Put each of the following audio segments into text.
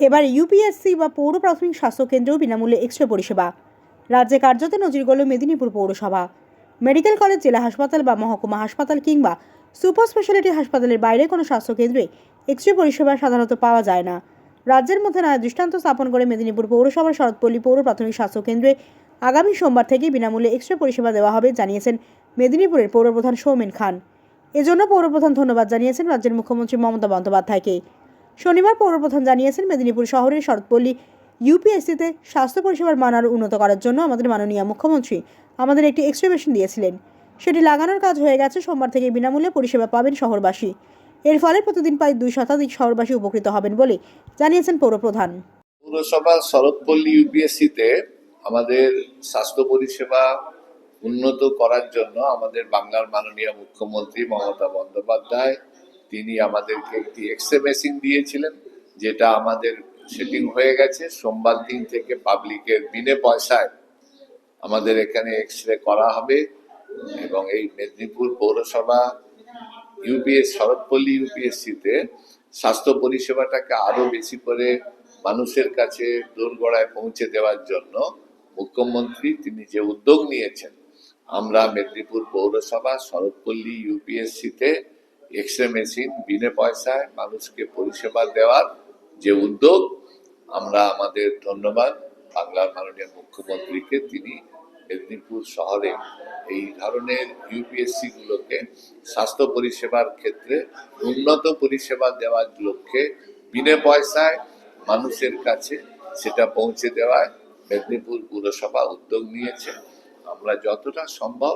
এবার ইউপিএসসি বা পৌর প্রাথমিক স্বাস্থ্য কেন্দ্রেও বিনামূল্যে এক্স রে পরিষেবা। রাজ্যে কার্যত নজির গড়ল মেদিনীপুর পৌরসভা। মেডিকেল কলেজ, জেলা হাসপাতাল বা মহকুমা হাসপাতাল কিংবা সুপার স্পেশালিটি হাসপাতালের বাইরে কোনো স্বাস্থ্যকেন্দ্রে এক্স রে পরিষেবা সাধারণত পাওয়া যায় না। রাজ্যের মধ্যে নয়া দৃষ্টান্ত স্থাপন করে মেদিনীপুর পৌরসভার শরৎপল্লী পৌর প্রাথমিক স্বাস্থ্য কেন্দ্রে আগামী সোমবার থেকে বিনামূল্যে এক্স রে পরিষেবা দেওয়া হবে জানিয়েছেন মেদিনীপুরের পৌরপ্রধান সৌমেন খান। এজন্য পৌরপ্রধান ধন্যবাদ জানিয়েছেন রাজ্যের মুখ্যমন্ত্রী মমতা বন্দ্যোপাধ্যায়কে। শনিবার পৌরপ্রধান জানিয়েছেন, মেদিনীপুর শহরের শরৎপল্লী ইউপিএসসিতে স্বাস্থ্য পরিষেবার মান আরও উন্নত করার জন্য আমাদের মাননীয় মুখ্যমন্ত্রী আমাদের একটি এক্সরে মেশিন দিয়েছিলেন। সেটি লাগানোর কাজ হয়ে গেছে, সোমবার থেকে বিনামূল্যে পরিষেবা পাবেন শহরবাসী। এর ফলে প্রতিদিন প্রায় দুই শতাধিক শহরবাসী উপকৃত হবেন বলে জানিয়েছেন পৌরপ্রধান। পৌরসভা শরৎপল্লী ইউপিএসসিতে আমাদের স্বাস্থ্য পরিষেবা উন্নত করার জন্য আমাদের বাংলার মাননীয় মুখ্যমন্ত্রী মমতা বন্দ্যোপাধ্যায় তিনি আমাদেরকে একটি এক্সরে মেশিন দিয়েছিলেন, যেটা আমাদের সেটিং হয়ে গেছে। সোমবার দিন থেকে পাবলিকের বিনে পয়সায় আমাদের এখানে এক্স করা হবে এবং এই মেদিনীপুর পৌরসভা ইউপিএস শরৎপল্লী ইউপিএসসিতে স্বাস্থ্য পরিষেবাটাকে আরও বেশি করে মানুষের কাছে দোরগড়ায় পৌঁছে দেওয়ার জন্য মুখ্যমন্ত্রী তিনি যে উদ্যোগ নিয়েছেন, আমরা মেদিনীপুর পৌরসভা, শরৎপল্লী ইউপিএসসিতে এক্স রে মেশিন বিনে পয়সায় মানুষকে পরিষেবা দেওয়ার যে উদ্যোগ, আমরা আমাদের ধন্যবাদ। বাংলার মাননীয় মুখ্যমন্ত্রীকে তিনি মেদিনীপুর শহরে এই ধরনের ইউপিএসসি গুলোকে স্বাস্থ্য পরিষেবার ক্ষেত্রে উন্নত পরিষেবা দেওয়ার লক্ষ্যে বিনে পয়সায় মানুষের কাছে সেটা পৌঁছে দেওয়ায় মেদিনীপুর পুরসভা উদ্যোগ নিয়েছে। আমরা যতটা সম্ভব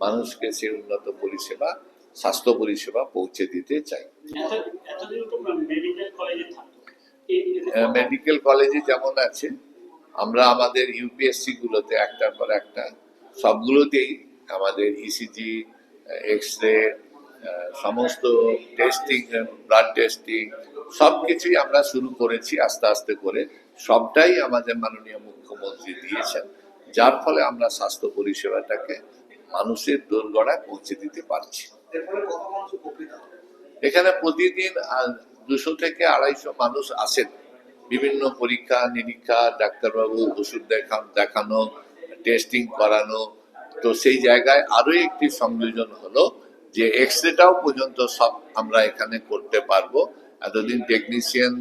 মানুষকে সেই উন্নত পরিষেবা স্বাস্থ্য পরিষেবা পৌঁছে দিতে চাই। মেডিকেল কলেজে যেমন আছে আমরা আমাদের ইউপিএসসি গুলোতে একটার পর একটা সবগুলোতেই আমাদের ইসিজি এক্স রে সমস্ত টেস্টিং ব্লাড টেস্টিং সব কিছুই আমরা শুরু করেছি আস্তে আস্তে করে। সবটাই আমাদের মাননীয় মুখ্যমন্ত্রী দিয়েছেন যার ফলে আমরা স্বাস্থ্য পরিষেবাটাকে মানুষের দোরগড়ায় পৌঁছে দিতে পারছি। এখানে প্রতিদিন দুশো থেকে আড়াইশো মানুষ আসেন। বিভিন্ন পরীক্ষা, নিরীক্ষা, ডাক্তারবাবু ওষুধ দেখান, দেখানো টেস্টিং করানো। তো সেই জায়গায় আরও একটি সংযোজন হলো যে এক্স রেটাও পর্যন্ত সব আমরা এখানে করতে পারব। এতদিন টেকনিশিয়ান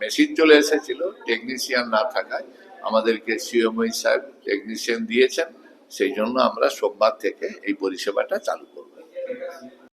মেশিন চলে এসেছিল টেকনিশিয়ান না থাকায় আমাদেরকে সিএমই সাহেব টেকনিশিয়ান দিয়েছেন। সেই জন্য আমরা সোমবার থেকে এই পরিষেবাটা চালু করব।